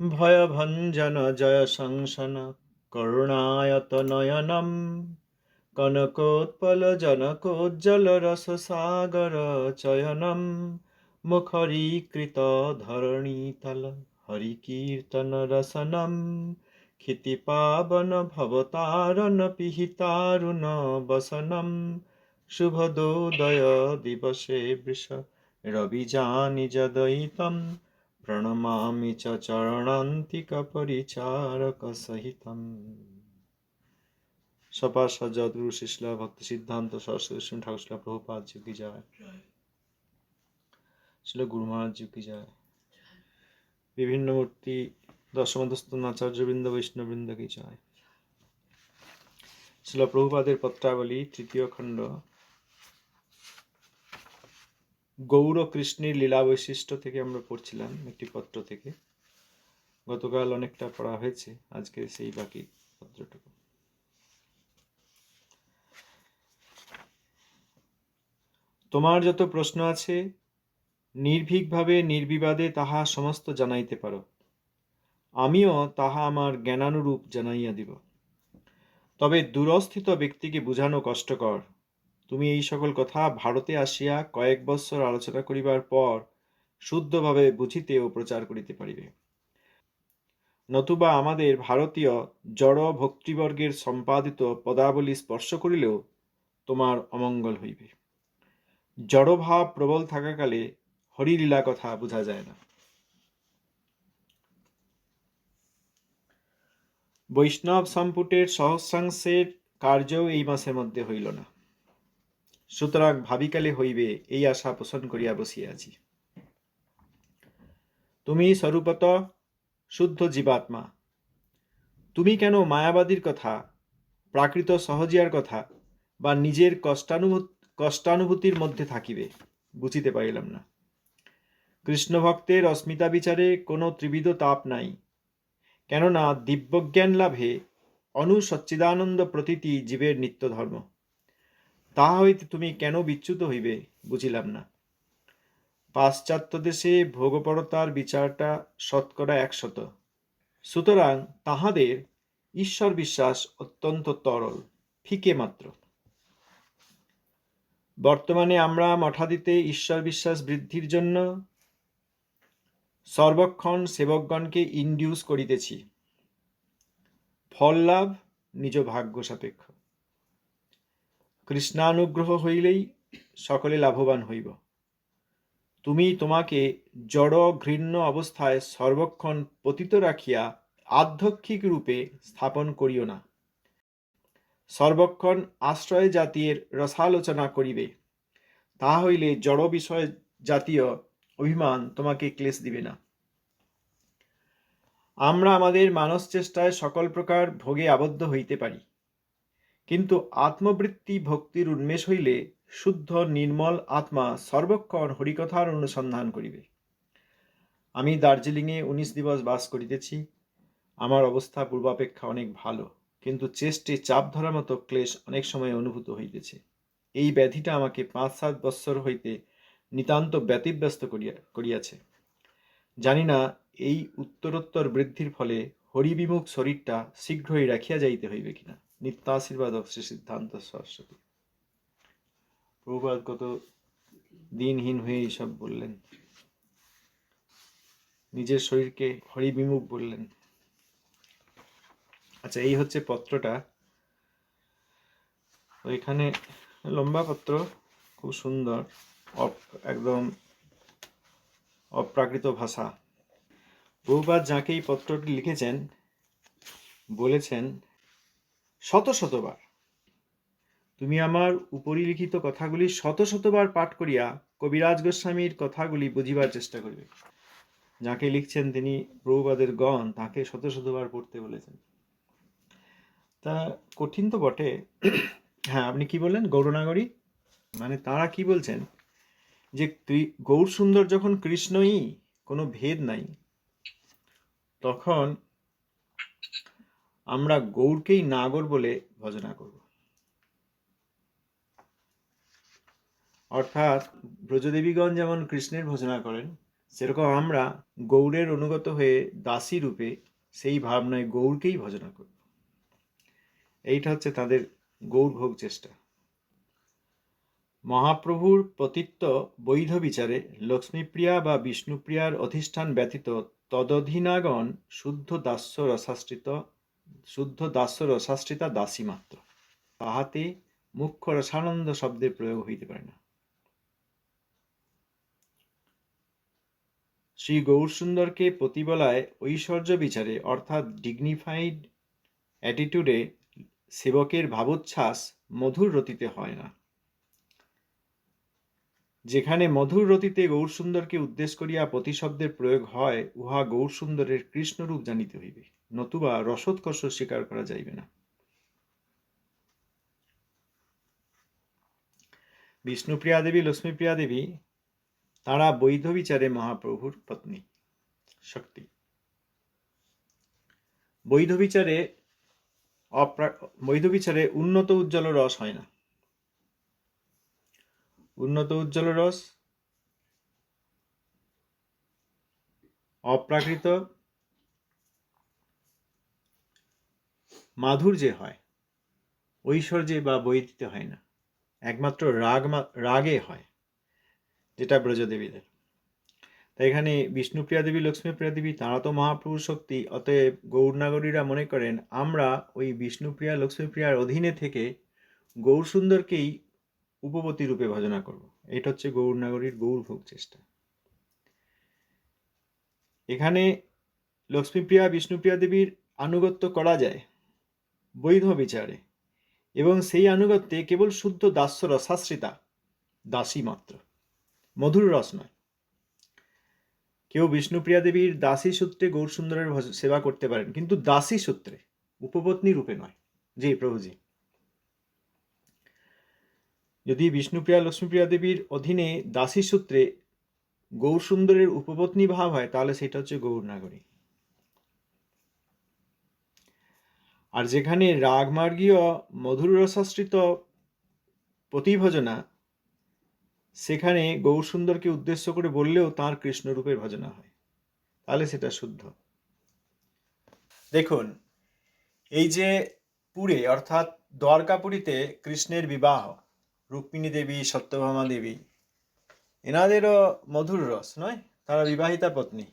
ভয়ভঞ্জন জয় সংসন করুণায়ত নয়নম কনকোৎপল জনকোজ্জ্বল রস সাগর চয়নম মুখরীকৃত ধরণীতল হরিকীর্তন রসনম ক্ষিতিপাবন ভবতারণ পিহিতারুণ বসনম শুভদোদয় দিবসে বৃষ রবিজানি যদয়িতম চরণান্তিক পরিচারক সহিতম সপা সজ্জাদুরু শিশলা ভক্তি সিদ্ধান্ত সরস্বতী সিং ঠাকুর শিলা প্রভুপাদ জি কি যায় শিল গুরু মহারাজ জি কি যায় বিভিন্ন মূর্তি দশমদস্তন আচার্যবৃন্দ বৈষ্ণববৃন্দ কি যায় শিল প্রভুপাদের পত্রাবলী তৃতীয় খণ্ড গৌর কৃষ্ণের লীলা বৈশিষ্ট্য থেকে আমরা পড়ছিলাম একটি পত্র থেকে। গতকাল অনেকটা পড়া হয়েছে, আজকে সেই বাকি পত্রটুকু। তোমার যত প্রশ্ন আছে, নির্ভীকভাবে, নির্বিবাদে তাহা সমস্ত জানাইতে পারো। আমিও তাহা আমার জ্ঞানানুরূপ জানাইয়া দিব। তবে দূরস্থিত ব্যক্তিকে বুঝানো কষ্টকর। তুমি এই সকল কথা ভারতে আসিয়া কয়েক বৎসর আলোচনা করিবার পর শুদ্ধভাবে বুঝিতে ও প্রচার করিতে পারিবে। নতুবা আমাদের ভারতীয় জড় ভক্তিবর্গের সম্পাদিত পদাবলী স্পর্শ করিলেও তোমার অমঙ্গল হইবে। জড়ভাব প্রবল থাকাকালে হরিলীলা কথা বোঝা যায় না। বৈষ্ণব সম্পুটের সহস্রাংশের কার্যও এই মাসের মধ্যে হইল না। সুতরাং ভাবিকালে হইবে, এই আশা পোষণ করিয়া বসিয়াছি তুমি স্বরূপত শুদ্ধ জীবাত্মা। তুমি কেন মায়াবাদীর কথা, প্রাকৃত সহজিয়ার কথা বা নিজের কষ্টানুভূতি, কষ্টানুভূতির মধ্যে থাকিবে, বুঝিতে পারিলাম না। কৃষ্ণভক্তের অস্মিতা বিচারে কোনো ত্রিবিধ তাপ নাই। কেননা দিব্যজ্ঞান লাভে অনুসচ্চিদানন্দ প্রতীতি জীবের নিত্য ধর্ম তাহা হইতে তুমি কেন বিচ্যুত হইবে বুঝিলাম না। পাশ্চাত্য দেশে ভোগপরতার বিচারটা শতকরা একশত। সুতরাং তাহাদের ঈশ্বর বিশ্বাস অত্যন্ত তরল, ফিকে মাত্র। বর্তমানে আমরা মঠাদিতে ঈশ্বর বিশ্বাস বৃদ্ধির জন্য সর্বক্ষণ সেবকগণকে ইন্ডিউস করিতেছি। ফল লাভ, নিজ ভাগ্য সাপেক্ষ। কৃষ্ণানুগ্রহ হইলেই সকলে লাভবান হইব। তুমি তোমাকে জড় ঘৃণ্য অবস্থায় সর্বক্ষণ পতিত রাখিয়া আধ্যক্ষিক রূপে স্থাপন করিও না। সর্বক্ষণ আশ্রয় জাতির রসালোচনা করিবে। তাহা হইলে জড় বিষয় জাতীয় অভিমান তোমাকে ক্লেশ দিবে না। আমরা আমাদের মানস চেষ্টায় সকল প্রকার ভোগে আবদ্ধ হইতে পারি। কিন্তু আত্মবৃত্তি ভক্তির উন্মেষ হইলে শুদ্ধ, নির্মল আত্মা সর্বক্ষণ হরিকথার অনুসন্ধান করিবে। আমি দার্জিলিংয়ে উনিশ দিবস বাস করিতেছি। আমার অবস্থা পূর্বাপেক্ষা অনেক ভালো, কিন্তু চেষ্টে চাপ ধরার মতো ক্লেশ অনেক সময় অনুভূত হইতেছে। এই ব্যাধিটা আমাকে পাঁচ সাত বৎসর হইতে নিতান্ত ব্যতিব্যস্ত করিয়া, করিয়াছে। জানি না এই উত্তরোত্তর বৃদ্ধির ফলে হরিবিমুখ শরীরটা শীঘ্রই রাখিয়া যাইতে হইবে কিনা। নিত্যাশীর্বাদ শ্রী সিদ্ধান্ত সরস্বতী প্রভুপাত কত দিনহীন হয়ে এইসব বললেন। নিজের শরীরকে হরিবিমুখ বললেন। আচ্ছা এই হচ্ছে পত্রটা। ওইখানে লম্বা পত্র, খুব সুন্দর। একদম অপ্রাকৃত ভাষা। বহুবার যাকে এই পত্রটি লিখেছেন, বলেছেন শত শতবার। তুমি আমার উপরিলিখিত কথাগুলি শত শতবার পাঠ করিয়া কবিরাজ গোস্বামীর কথাগুলি বুঝিবার চেষ্টা করবে। যাকে লিখছেন তিনি প্রভুবাদের গণ, তাকে শত শতবার পড়তে বলেছেন। তা কঠিন তো বটে। হ্যাঁ আপনি কি বললেন? গৌরনাগরী? মানে তারা কি বলছেন? যে গৌর সুন্দর যখন কৃষ্ণই, কোনো ভেদ নাই। তখন আমরা গৌরকেই নাগর বলে ভজনা করব। অর্থাৎ ব্রজদেবীগণ যেমন কৃষ্ণের ভজনা করেন, সেরকম আমরা গৌড়ের অনুগত হয়ে দাসী রূপে সেই ভাবনায় গৌরকেই ভজনা করব। এইটা হচ্ছে তাদের গৌর ভোগ চেষ্টা। মহাপ্রভুর পতিত্ব বৈধ বিচারে লক্ষ্মীপ্রিয়া বা বিষ্ণুপ্রিয়ার অধিষ্ঠান ব্যতীত তদধীনাগণ শুদ্ধ দাস্য রসাশ্রিত শুদ্ধ দাস্য রসাশ্রিতা দাসী মাত্র। তাহাতে মুখ্য রসানন্দ শব্দের প্রয়োগ হইতে পারে না। শ্রী গৌরসুন্দরকে প্রতিবেলায় ঐশ্বর্য বিচারে, অর্থাৎ ডিগনিফাইড অ্যাটিটিউডে সেবকের ভাবোচ্ছ্বাস মধুর রতিতে হয় না। যেখানে মধুর রতিতে গৌরসুন্দরকে উদ্দেশ্য করিয়া প্রতিশব্দের প্রয়োগ হয়, উহা গৌরসুন্দরের কৃষ্ণরূপ জানিতে হইবে, নতুবা রসৎকর্ষ স্বীকার করা যাইবে না। বিষ্ণুপ্রিয়া দেবী লক্ষ্মীপ্রিয়া দেবী তারা বৈধ বিচারে মহাপ্রভুর পত্নী। শক্তি। বৈধ বিচারে বৈধ বিচারে উন্নত উজ্জ্বল রস হয় না। উন্নত উজ্জ্বল রস, অপ্রাকৃত মাধুর্যে হয়, ঐশ্বর্যে বা বৈদিতে হয় না, একমাত্র রাগ রাগে হয়, যেটা ব্রজদেবীদের। তাই এখানে বিষ্ণুপ্রিয়া দেবী, লক্ষ্মীপ্রিয়া দেবী, তাঁরা তো মহাপ্রভুর শক্তি, অতএব গৌরনাগরীরা মনে করেন, আমরা ওই বিষ্ণুপ্রিয়া, লক্ষ্মীপ্রিয়ার অধীনে থেকে গৌর উপপতি রূপে ভজনা করব। এটা হচ্ছে গৌরনাগরীর গৌর ভোগ চেষ্টা। এখানে লক্ষ্মীপ্রিয়া, বিষ্ণুপ্রিয়া দেবীর আনুগত্য করা যায় বৈধ বিচারে এবং সেই আনুগত্যে কেবল শুদ্ধ দাস্য রসাশ্রিতা দাসী মাত্র, মধুর রস নয়। কেউ বিষ্ণুপ্রিয়া দেবীর দাসী সূত্রে গৌরসুন্দরের সেবা করতে পারেন, কিন্তু দাসী সূত্রে, উপপত্নী রূপে নয় জি প্রভুজি। যদি বিষ্ণুপ্রিয়া লক্ষ্মীপ্রিয়া দেবীর অধীনে দাসী সূত্রে গৌরসুন্দরের উপপত্নী ভাব হয়, তাহলে সেটা হচ্ছে গৌর নাগরী। আর যেখানে রাগমার্গীয় মধুর রসাশ্রিত প্রতিভজনা, সেখানে গৌরসুন্দরকে উদ্দেশ্য করে বললেও তাঁর কৃষ্ণরূপের ভজনা হয়। তাহলে সেটা শুদ্ধ। দেখুন, এই যে পুরে, অর্থাৎ দ্বারকাপুরীতে কৃষ্ণের বিবাহ রুক্মিণী দেবী, সত্যভামা দেবী। এনাদেরও মধুর রস, নয়? তারা বিবাহিতা পত্নী।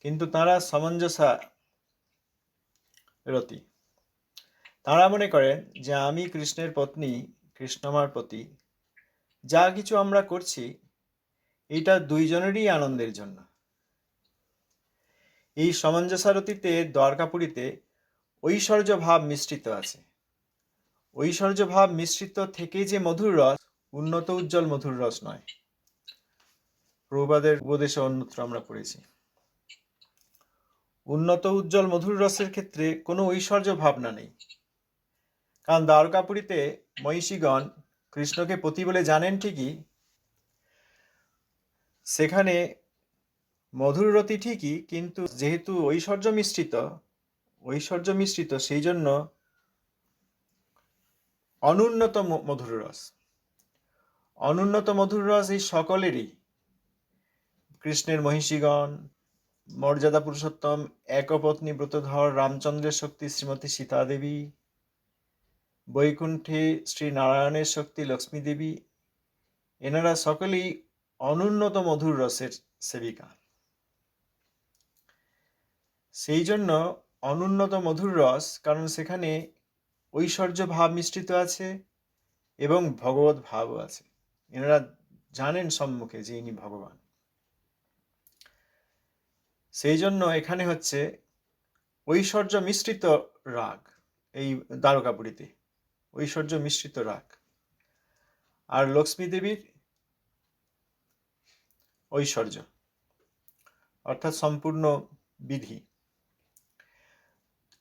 কিন্তু তারা সমঞ্জসা রতি। তারা মনে করেন যে আমি কৃষ্ণের পত্নী কৃষ্ণ আমার পতি। যা কিছু আমরা করছি, এটা দুইজনেরই আনন্দের জন্য। এই সমঞ্জসারতিতে দ্বারকাপুরীতে ঐশ্বর্য ভাব মিশ্রিত আছে। ঐশ্বর্য ভাব মিশ্রিত থেকে যে মধুর রস, উন্নত উজ্জ্বল মধুর রস নয়। প্রবাদের উপদেশে অন্যত্র আমরা পড়েছি। উন্নত উজ্জ্বল মধুর রসের ক্ষেত্রে কোনো ঐশ্বর্য ভাবনা নেই। কারণ দ্বারকাপুরীতে মহিষীগণ কৃষ্ণকে পতি বলে জানেন ঠিকই। সেখানে মধুর রতি ঠিকই, কিন্তু যেহেতু ঐশ্বর্য মিশ্রিত ঐশ্বর্য মিশ্রিত, সেই জন্য অনুন্নত মধুর রস। অনুন্নত মধুর রস এই সকলেরই। কৃষ্ণের মহিষীগণ, মর্যাদা পুরুষোত্তম, একপত্নী ব্রতধর, রামচন্দ্রের শক্তি শ্রীমতী সীতা দেবী বৈকুণ্ঠে শ্রী নারায়ণের শক্তি লক্ষ্মী দেবী এনারা সকলেই অনুন্নত মধুর রসের সেবিকা। সেই জন্য অনুন্নত মধুর রস, কারণ সেখানে ঐশ্বর্য ভাব মিশ্রিত আছে এবং ভগবত ভাবও আছে। এনারা জানেন সম্মুখে যে ইনি ভগবান। সেই জন্য এখানে হচ্ছে ঐশ্বর্য মিশ্রিত রাগ, এই দ্বারকাপুরীতে। ঐশ্বর্য মিশ্রিত রাগ। আর লক্ষ্মী দেবীর ঐশ্বর্য, অর্থাৎ সম্পূর্ণ বিধি।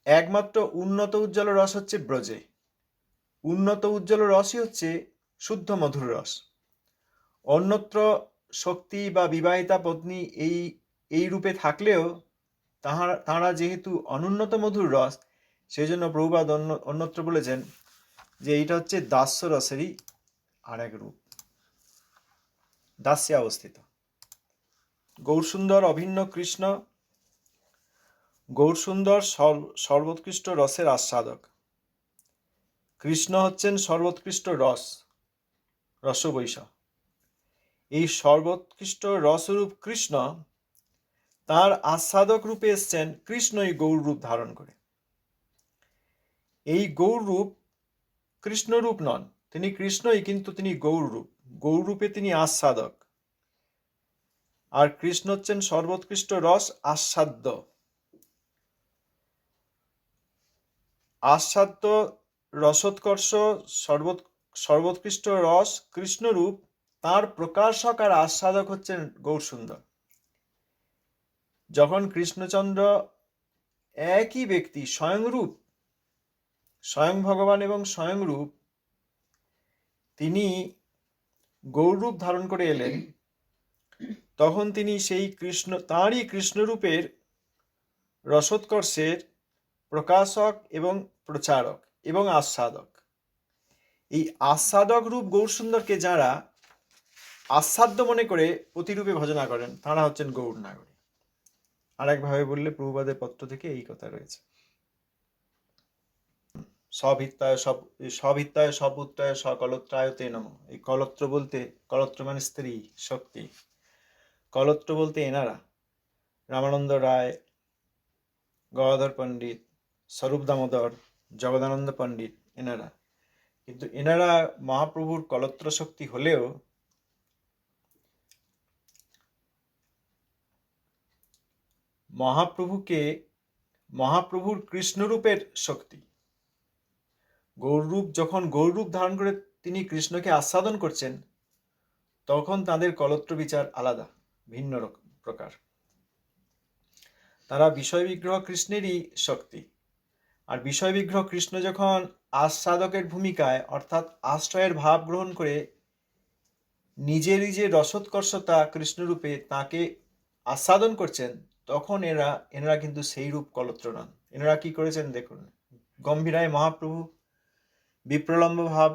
একমাত্র উন্নত উজ্জ্বল রস হচ্ছে ব্রজে। উন্নত উজ্জ্বল রসই হচ্ছে শুদ্ধ মধুর রস। অন্যত্র শক্তি বা বিবাহিতা পত্নী এই এই রূপে থাকলেও তাহারা, তাঁরা যেহেতু অনুন্নত মধুর রস সেই জন্য প্রভুপাদ অন্য, অন্যত্র বলেছেন যে এইটা হচ্ছে দাস্য রসেরই আর এক রূপ। দাস্যে অবস্থিত। গৌরসুন্দর, অভিন্ন কৃষ্ণ গৌরসুন্দর সর্ব- সর্বোৎকৃষ্ট রসের আস্বাদক। কৃষ্ণ হচ্ছেন সর্বোৎকৃষ্ট রস রসবৈশ এই সর্বোৎকৃষ্ট রসরূপ কৃষ্ণ তার আস্বাদক রূপে এসছেন কৃষ্ণই গৌর রূপ ধারণ করে। এই গৌর রূপ কৃষ্ণরূপ নন, তিনি কৃষ্ণই কিন্তু তিনি গৌর রূপ, গৌর রূপে তিনি আস্বাদক। আর কৃষ্ণ হচ্ছেন সর্বোৎকৃষ্ট রস আস্বাদ্য। আস্বাদ্য রসোৎকর্ষ সর্বোৎ, সর্বোৎকৃষ্ট রস কৃষ্ণরূপ, তার প্রকাশক আর আস্বাদক হচ্ছেন গৌরসুন্দর। যখন কৃষ্ণচন্দ্র একই ব্যক্তি স্বয়ংরূপ, স্বয়ং ভগবান এবং স্বয়ংরূপ, তিনি গৌরূপ ধারণ করে এলেন, তখন তিনি সেই কৃষ্ণ, তাঁরই কৃষ্ণরূপের রসোৎকর্ষের প্রকাশক এবং প্রচারক এবং আস্বাদক। এই আস্বাদক রূপ গৌরসুন্দরকে যারা আস্বাদ্য মনে করে প্রতিরূপে ভজনা করেন, তারা হচ্ছেন গৌর নাগরী। আরেকভাবে বললে প্রভুবাদের পত্র থেকে এই কথা রয়েছে। সভিত্তায় সব সভিত্তায় সপুত্রায় সকলত্রায়তে নম। এই কলত্র বলতে, কলত্র মানে স্ত্রী, শক্তি। কলত্র বলতে এনারা। রামানন্দ রায়, গদাধর পণ্ডিত স্বরূপ দামোদর, জগদানন্দ পণ্ডিত এনারা কিন্তু এনারা মহাপ্রভুর কলত্র শক্তি হলেও মহাপ্রভুকে মহাপ্রভুর কৃষ্ণরূপের শক্তি। গৌররূপ, যখন গৌররূপ ধারণ করে তিনি কৃষ্ণকে আস্বাদন করছেন, তখন তাদের কলত্র বিচার আলাদা, ভিন্ন প্রকার। তারা বিষয় বিগ্রহ কৃষ্ণেরই শক্তি। আর বিষয় বিগ্রহ কৃষ্ণ যখন আস্বাদকের ভূমিকায়, অর্থাৎ আশ্রয়ের ভাব গ্রহণ করে নিজেরই যে রসোৎকর্ষতা কৃষ্ণরূপে তাকে আস্বাদন করছেন, তখন এরা, এনারা কিন্তু সেই রূপ কলত্র নন। এনারা কি করেছেন দেখুন, গম্ভীরায় মহাপ্রভু বিপ্রলম্ব ভাব,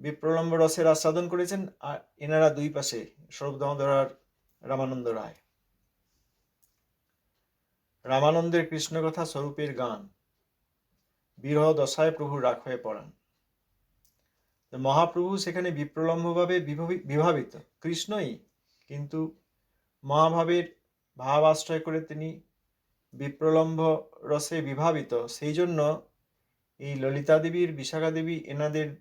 বিপ্রলম্ব রসের আস্বাদন করেছেন আর এনারা দুই পাশে স্বরূপ দামোদর আর রামানন্দ রায়। রামানন্দের কৃষ্ণ কথা স্বরূপের গান। বিরহ দশায় প্রভু রাখ হয়ে পড়ান। মহাপ্রভু সেখানে বিপ্রলম্বভাবে বিভবি- বিভাবিত। কৃষ্ণই কিন্তু মহাভাবের ভাব আশ্রয় করে তিনি বিপ্রলম্ব রসে বিভাবিত। সেই জন্য এই ললিতা দেবীর, বিশাখা দেবী এনাদের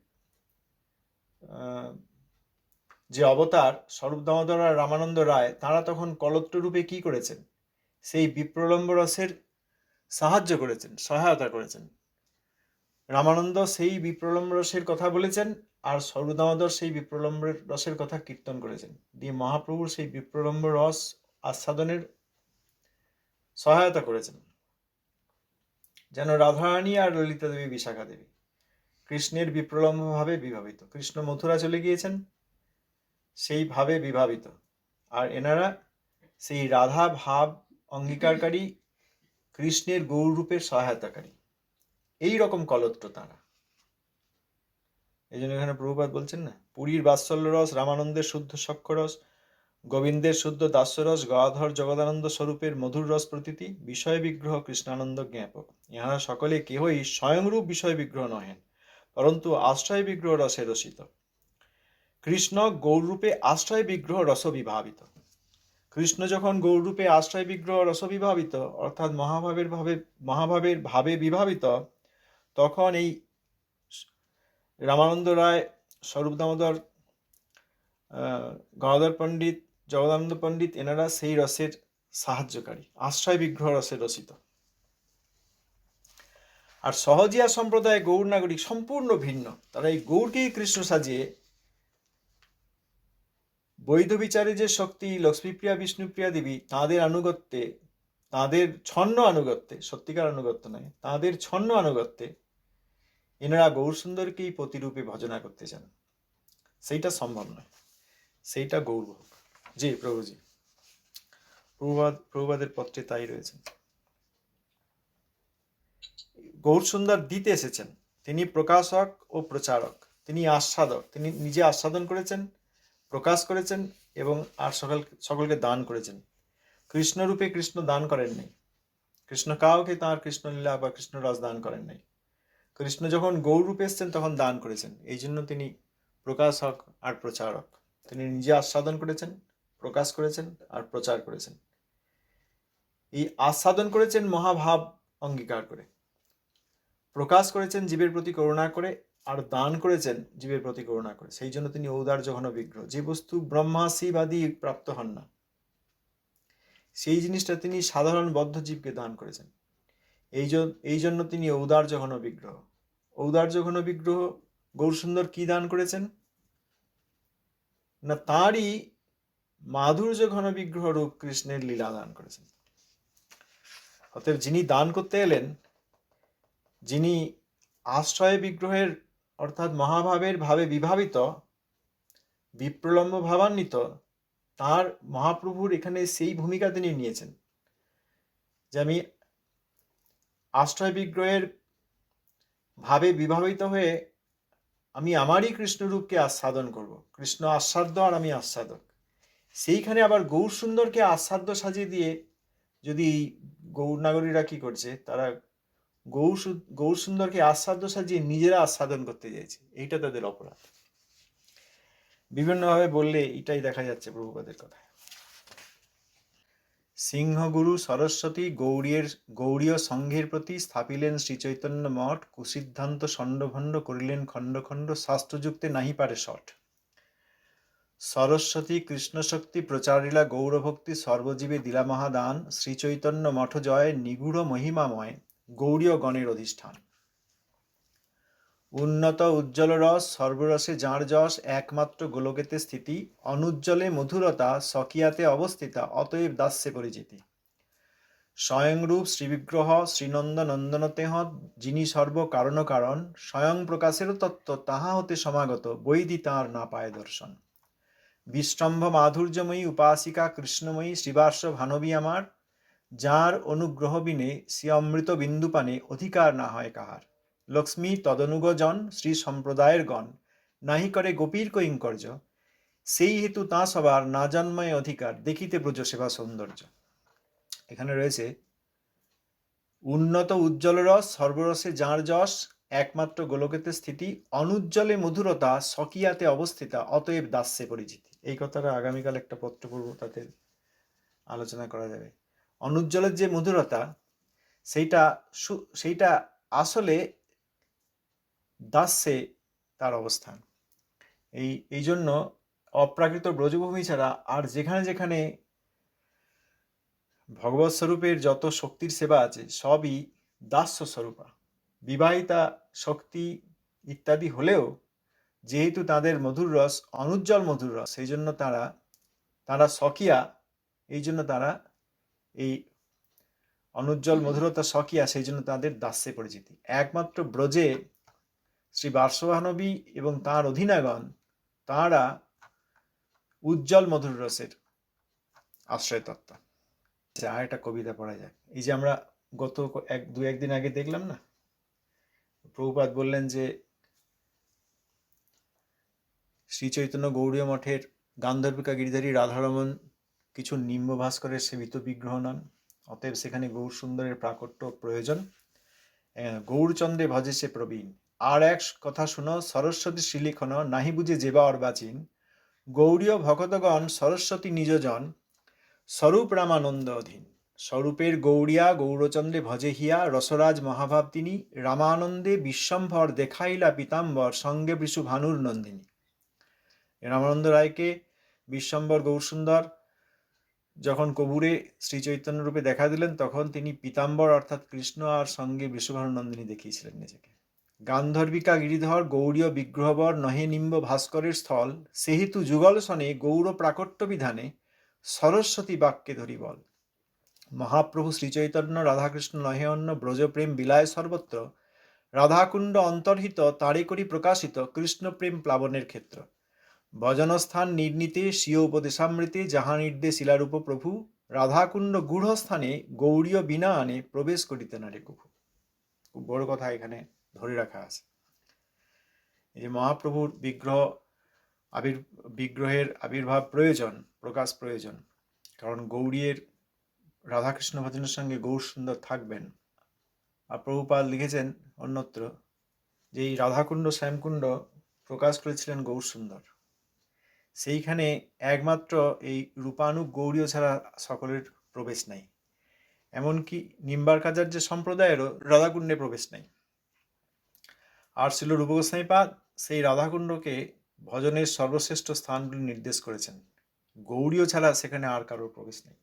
যে অবতার, স্বরূপ দামোদর আর রামানন্দ রায়, তারা তখন কলত্র রূপে কি করেছেন? সেই বিপ্রলম্ব রসের সাহায্য করেছেন, সহায়তা করেছেন। রামানন্দ সেই বিপ্রলম্ব রসের কথা বলেছেন আর স্বরূপ দামোদর সেই বিপ্রলম্ব রসের কথা কীর্তন করেছেন। দিয়ে মহাপ্রভুর সেই বিপ্রলম্ব রস আস্বাদনের সহায়তা করেছেন। যেন রাধারানী আর ললিতা দেবী বিশাখা দেবী কৃষ্ণের বিপ্রলম্বভাবে বিভাবিত। কৃষ্ণ মথুরা চলে গিয়েছেন, সেই ভাবে বিভাবিত। আর এনারা সেই রাধা ভাব অঙ্গীকারকারী কৃষ্ণের গৌরূপের সহায়তাকারী। এই রকম কলত্র তারা। এই জন্য এখানে প্রভুপাত বলছেন না, পুরীর বাৎসল্য রস রামানন্দের শুদ্ধ সক্ষরস, গোবিন্দের শুদ্ধ দাস্যরস, গদাধর জগদানন্দ স্বরূপের মধুর রস প্রতীতি বিষয় বিগ্রহ কৃষ্ণানন্দ জ্ঞাপক। ইহারা সকলে কেহই স্বয়ংরূপ বিষয় বিগ্রহ নহেন, পরন্তু আশ্রয় বিগ্রহ রসে রসিত। কৃষ্ণ গৌররূপে আশ্রয় বিগ্রহ রস বিভাবিত। কৃষ্ণ যখন গৌররূপে আশ্রয় বিগ্রহ রস বিভাবিত, অর্থাৎ মহাভাবের ভাবে মহাভাবের ভাবে বিভাবিত তখন এই রামানন্দ রায়, স্বরূপ দামোদর গদাধর পণ্ডিত, জগদানন্দ পণ্ডিত, এনারা সেই রসের সাহায্যকারী, আশ্রয় বিগ্রহ রসের রচিত। আর সহজিয়া সম্প্রদায় গৌর নাগরিক সম্পূর্ণ ভিন্ন। তারা এই গৌরকেই কৃষ্ণ সাজিয়ে বৈধ বিচারে যে শক্তি, লক্ষ্মীপ্রিয়া, বিষ্ণুপ্রিয়া দেবী, তাঁদের আনুগত্যে, তাঁদের ছন্ন আনুগত্যে, সত্যিকার আনুগত্য নয়, তাঁদের ছন্ন আনুগত্যে এনারা গৌর সুন্দরকেই প্রতিরূপে ভজনা করতে চান। সেইটা সম্ভব নয়। সেইটা গৌরব। জি, প্রভুজি। প্রভুবাদ, প্রভুবাদের পত্রে তাই রয়েছে। গৌর সুন্দর দিতে এসেছেন। তিনি প্রকাশক ও প্রচারক। তিনি আস্বাদক। তিনি নিজে আস্বাদন করেছেন, প্রকাশ করেছেন এবং আর সকল, সকলকে দান করেছেন। কৃষ্ণরূপে কৃষ্ণ দান করেন নাই কৃষ্ণ কাউকে তাঁর কৃষ্ণলীলা বা কৃষ্ণ রস দান করেন নাই কৃষ্ণ যখন গৌর রূপে এসছেন, তখন দান করেছেন। এই জন্য তিনি প্রকাশক আর প্রচারক তিনি নিজে আস্বাদন করেছেন, প্রকাশ করেছেন আর প্রচার করেছেন। এই আস্বাদন করেছেন মহাভাব অঙ্গীকার করে। প্রকাশ করেছেন জীবের প্রতি করুণা করে আর দান করেছেন জীবের প্রতি করুণা করে। সেই জন্য তিনি ঔদার্য ঘন বিগ্রহ। যে বস্তু ব্রহ্মা শিবাদি প্রাপ্ত হন না, সেই জিনিসটা তিনি সাধারণ বদ্ধ জীবকে দান করেছেন। এই জন্য তিনি ঔদার্য ঘন বিগ্রহ। ঔদার্য ঘন বিগ্রহ গৌরসুন্দর কি দান করেছেন? না, তাঁরই মাধুর্য ঘন বিগ্রহ রূপ কৃষ্ণের লীলা দান করেছেন। অতএব যিনি দান করতে এলেন, যিনি আশ্রয় বিগ্রহের অর্থাৎ মহাভাবের ভাবে বিভাবিত, বিপ্রলম্ব ভাবান্বিত, তার মহাপ্রভুর এখানে সেই ভূমিকা তিনি নিয়েছেন যে আমি আশ্রয় বিগ্রহের ভাবে বিভাবিত হয়ে আমি আমারই কৃষ্ণরূপকে আস্বাদন করব। কৃষ্ণ আস্বাদ্য আর আমি আস্বাদক। সেইখানে আবার গৌর সুন্দরকে আস্বাদ্য সাজিয়ে দিয়ে যদি গৌর নাগরীরা কি করছে, তারা গৌর গৌর সুন্দরকে আস্বাদ্য সাজিয়ে নিজেরা আস্বাদন করতে চাইছে। এইটা তাদের অপরাধ। বিভিন্নভাবে বললে এটাই দেখা যাচ্ছে প্রভুপাদের কথায় সিংহগুরু সরস্বতী গৌরীর, গৌরীয় সংঘের প্রতি স্থাপিলেন শ্রীচৈতন্য মঠ, কুসিদ্ধান্ত ষণ্ডভণ্ড করিলেন খণ্ড খণ্ড, শাস্ত্রযুক্তে নাহি পারে শট। সরস্বতী কৃষ্ণশক্তি প্রচারিলা গৌরভক্তি সর্বজীবী দিলা মহাদান শ্রীচৈতন্য মঠ জয় নিগূঢ় মহিমাময়, গৌরীয় গণের অধিষ্ঠান। উন্নত উজ্জ্বল রস, সর্বরসে যাঁর যশ, একমাত্র গোলকেতে স্থিতি, অনুজ্জ্বলে মধুরতা, স্বকীয়াতে অবস্থিতা, অতএব দাস্যে পরিচিতি। স্বয়ংরূপ শ্রীবিগ্রহ শ্রীনন্দ নন্দনতেহ যিনি সর্ব কারণ কারণ স্বয়ং প্রকাশের তত্ত্ব তাহা হতে সমাগত, বৈদি তাঁর না পায় দর্শন। বিষ্টম্ভ মাধুর্যময়ী উপাসিকা কৃষ্ণময়ী শ্রীবার্ষ ভানবী আমার, যার অনুগ্রহ বিনে শ্রী অমৃত বিন্দুপানে অধিকার না হয় কাহার। লক্ষ্মী তদনুগজন শ্রী সম্প্রদায়ের গণ। নাহি করে গোপীর কৈঙ্কর্য সেই হেতু তা সবার না জন্মায় অধিকার, দেখিতে ব্রজ সেবা সৌন্দর্য। এখানে রয়েছে, উন্নত উজ্জ্বল রস, সর্বরসে যাঁর যশ, একমাত্র গোলকেতে স্থিতি, অনুজ্জ্বলে মধুরতা, স্বকীয়াতে অবস্থিতা, অতএব দাস্যে পরিচিতি। এই কথাটা আগামীকাল একটা পত্র পড়ব, তাতে আলোচনা করা যাবে। অনুজ্জ্বলের যে মধুরতা, সেইটা সেইটা আসলে দাস্যে তার অবস্থান। এই এই জন্য অপ্রাকৃত ব্রজভূমি ছাড়া আর যেখানে যেখানে ভগবত স্বরূপের যত শক্তির সেবা আছে, সবই দাস্য স্বরূপা। বিবাহিতা শক্তি ইত্যাদি হলেও যেহেতু তাদের মধুর রস, অনুজ্জ্বল মধুর রস, সেই জন্য তারা তারা সকিয়া এই জন্য তারা এই অনুজ্জ্বল মধুরতা সকিয়া সেই জন্য তাদের দাস্যে পরিচিতি। একমাত্র ব্রজে শ্রী বার্ষবানবী এবং তাঁর অধীনাগণ তাঁরা উজ্জ্বল মধুর রসের আশ্রয় তত্ত্ব আচ্ছা, আর একটা কবিতা পড়া যাক। এই যে আমরা গত এক দু একদিন আগে দেখলাম না? প্রভুপাত বললেন যে শ্রী চৈতন্য গৌড়ীয় মঠের গান্ধর্বিকা গিরিধারী রাধারমন কিছু নিম্ন ভাস্করের সেবিত বিগ্রহ নন অতএব সেখানে গৌর সুন্দরের প্রাকট্য প্রয়োজন। গৌরচন্দ্রে ভজে সে প্রবীণ। আর এক কথা শুনো, সরস্বতী শ্রীলিখন নাহি বুঝে যেবা অর্বাচীন গৌরীয় ভকতগণ সরস্বতী নিজজন, স্বরূপ রামানন্দ অধীন। স্বরূপের গৌরিয়া গৌরচন্দ্রে ভজে হিয়া, রসরাজ মহাভাব তিনি রামানন্দে বিশ্বম্ভর দেখাইলা পীতাম্বর, সঙ্গে বিশু ভানুর নন্দিনী। রামানন্দ রায়কে বিশ্বম্বর গৌরসুন্দর যখন কবুরে শ্রী চৈতন্য রূপে দেখা দিলেন, তখন তিনি পীতাম্বর অর্থাৎ কৃষ্ণ আর সঙ্গে বৃষভানু নন্দিনী দেখিয়েছিলেন নিজেকে। গান্ধর্বিকা গিরিধর গৌরীয় বিগ্রহবর নহে নিম্ব ভাস্করের স্থল, সেহেতু যুগল সনে গৌর প্রাকট্য বিধানে সরস্বতী বাক্যে ধরি বল মহাপ্রভু শ্রীচৈতন্য রাধাকৃষ্ণ নহে অন্য ব্রজপ্রেম বিলায় সর্বত্র, রাধাকুণ্ড অন্তর্হিত তারে করি প্রকাশিত কৃষ্ণপ্রেম প্লাবনের ক্ষেত্র। ভজনস্থান নির্ণীতে স্বীয় উপদেশামৃতে যাহা নির্দেশ শিলারূপ প্রভু, রাধাকুণ্ড গূঢ়স্থানে গৌরীয় বিনা আনে প্রবেশ করিতে না রে কভু খুব বড় কথা এখানে। ধরে রাখা আছে। এই যে মহাপ্রভুর বিগ্রহ আবির, বিগ্রহের আবির্ভাব প্রয়োজন, প্রকাশ প্রয়োজন। কারণ গৌরীর রাধাকৃষ্ণ ভজনের সঙ্গে গৌর সুন্দর থাকবেন। আর প্রভুপাল লিখেছেন অন্যত্র যে, এই রাধাকুণ্ড, শ্যামকুণ্ড প্রকাশ করেছিলেন গৌর সুন্দর। সেইখানে একমাত্র এই রূপানুগ গৌরীয় ছাড়া সকলের প্রবেশ নাই। এমনকি নিম্বার্কাচার্য সম্প্রদায়েরও রাধাকুণ্ডে প্রবেশ নাই। আর ছিল রূপগোস্বাইপাদ সেই রাধাকুণ্ডকে ভজনের সর্বশ্রেষ্ঠ স্থানগুলি নির্দেশ করেছেন। গৌরীয় ছাড়া সেখানে আর কারোর প্রবেশ নেই।